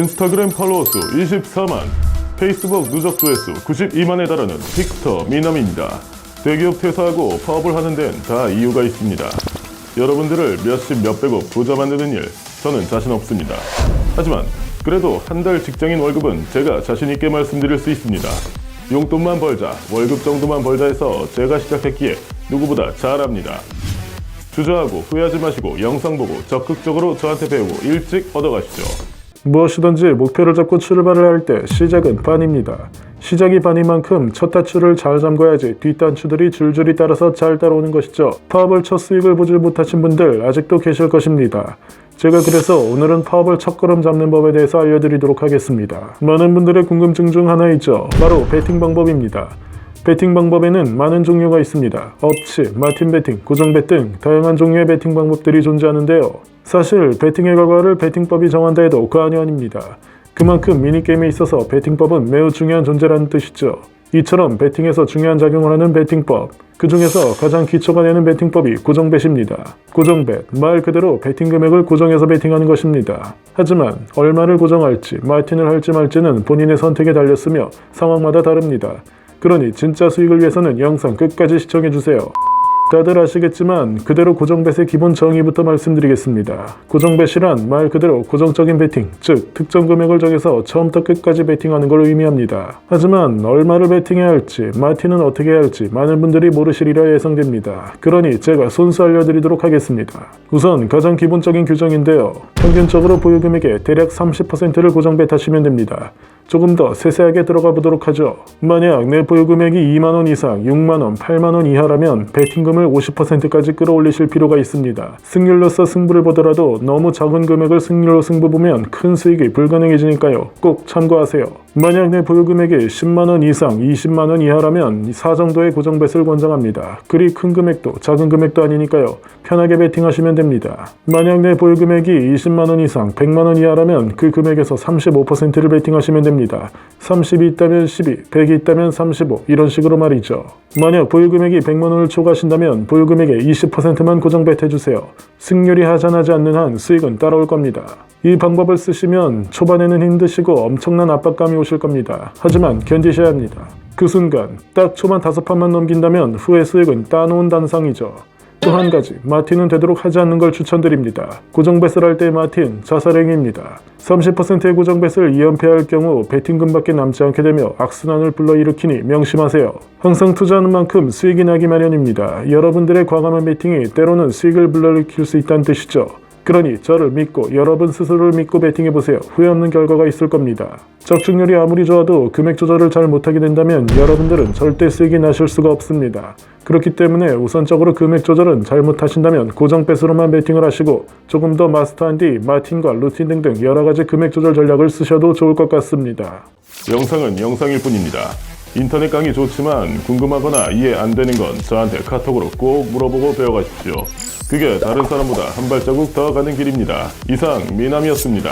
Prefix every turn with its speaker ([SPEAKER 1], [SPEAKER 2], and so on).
[SPEAKER 1] 인스타그램 팔로워 수 24만, 페이스북 누적 조회수 92만에 달하는 픽터 미남입니다. 대기업 퇴사하고 파업을 하는 데는 다 이유가 있습니다. 여러분들을 몇십 몇백억 부자 만드는 일, 저는 자신 없습니다. 하지만 그래도 한 달 직장인 월급은 제가 자신 있게 말씀드릴 수 있습니다. 용돈만 벌자, 월급 정도만 벌자 해서 제가 시작했기에 누구보다 잘합니다. 주저하고 후회하지 마시고 영상 보고 적극적으로 저한테 배우고 일찍 얻어가시죠. 무엇이든지 목표를 잡고 출발을 할 때 시작은 반입니다. 시작이 반인 만큼 첫 단추를 잘 잠궈야지 뒷단추들이 줄줄이 따라서 잘 따라오는 것이죠. 파업을 첫 수익을 보지 못하신 분들 아직도 계실 것입니다. 제가 그래서 오늘은 파업을 첫걸음 잡는 법에 대해서 알려드리도록 하겠습니다. 많은 분들의 궁금증 중 하나 있죠. 바로 베팅 방법입니다. 베팅 방법에는 많은 종류가 있습니다. 업치, 마틴 베팅, 고정 베등 다양한 종류의 베팅 방법들이 존재하는데요. 사실 베팅의 결과를 베팅법이 정한다 해도 과언이 아닙니다. 그만큼 미니게임에 있어서 베팅법은 매우 중요한 존재라는 뜻이죠. 이처럼 베팅에서 중요한 작용을 하는 베팅법, 그 중에서 가장 기초가 되는 베팅법이 고정벳입니다. 고정벳, 말 그대로 베팅 금액을 고정해서 베팅하는 것입니다. 하지만 얼마를 고정할지, 마틴을 할지 말지는 본인의 선택에 달렸으며 상황마다 다릅니다. 그러니 진짜 수익을 위해서는 영상 끝까지 시청해주세요. 다들 아시겠지만 그대로 고정벳의 기본 정의부터 말씀드리겠습니다. 고정벳이란 말 그대로 고정적인 베팅, 즉 특정 금액을 정해서 처음부터 끝까지 베팅하는 걸 의미합니다. 하지만 얼마를 베팅해야 할지, 마틴은 어떻게 해야 할지 많은 분들이 모르시리라 예상됩니다. 그러니 제가 손수 알려드리도록 하겠습니다. 우선 가장 기본적인 규정인데요. 평균적으로 보유 금액의 대략 30%를 고정벳 하시면 됩니다. 조금 더 세세하게 들어가 보도록 하죠. 만약 내 보유 금액이 2만원 이상, 6만원, 8만원 이하라면 베팅금을 50%까지 끌어올리실 필요가 있습니다. 승률로서 승부를 보더라도 너무 작은 금액을 승률로 승부 보면 큰 수익이 불가능해지니까요. 꼭 참고하세요. 만약 내 보유 금액이 10만원 이상, 20만원 이하라면 4 정도의 고정벳을 권장합니다. 그리 큰 금액도 작은 금액도 아니니까요. 편하게 베팅하시면 됩니다. 만약 내 보유 금액이 20만원 이상, 100만원 이하라면 그 금액에서 35%를 베팅하시면 됩니다. 30이 있다면 12, 100이 있다면 35 이런 식으로 말이죠. 만약 보유 금액이 100만 원을 초과하신다면 보유 금액의 20%만 고정 베트해주세요. 승률이 하산하지 않는 한 수익은 따라올 겁니다. 이 방법을 쓰시면 초반에는 힘드시고 엄청난 압박감이 오실 겁니다. 하지만 견디셔야 합니다. 그 순간 딱 초반 다섯 판만 넘긴다면 후의 수익은 따놓은 단상이죠. 또 한 가지, 마틴은 되도록 하지 않는 걸 추천드립니다. 고정뱃을 할때 마틴, 자살행위입니다. 30%의 고정뱃을 2연패할 경우 베팅금밖에 남지 않게 되며 악순환을 불러일으키니 명심하세요. 항상 투자하는 만큼 수익이 나기 마련입니다. 여러분들의 과감한 베팅이 때로는 수익을 불러일으킬 수 있다는 뜻이죠. 그러니 저를 믿고 여러분 스스로를 믿고 베팅해 보세요. 후회 없는 결과가 있을 겁니다. 적중률이 아무리 좋아도 금액 조절을 잘 못하게 된다면 여러분들은 절대 수익이 나실 수가 없습니다. 그렇기 때문에 우선적으로 금액 조절은 잘못하신다면 고정 배스로만 베팅을 하시고 조금 더 마스터한 뒤 마틴과 루틴 등등 여러 가지 금액 조절 전략을 쓰셔도 좋을 것 같습니다. 영상은 영상일 뿐입니다. 인터넷 강의 좋지만 궁금하거나 이해 안 되는 건 저한테 카톡으로 꼭 물어보고 배워가십시오. 그게 다른 사람보다 한 발자국 더 가는 길입니다. 이상 미남이었습니다.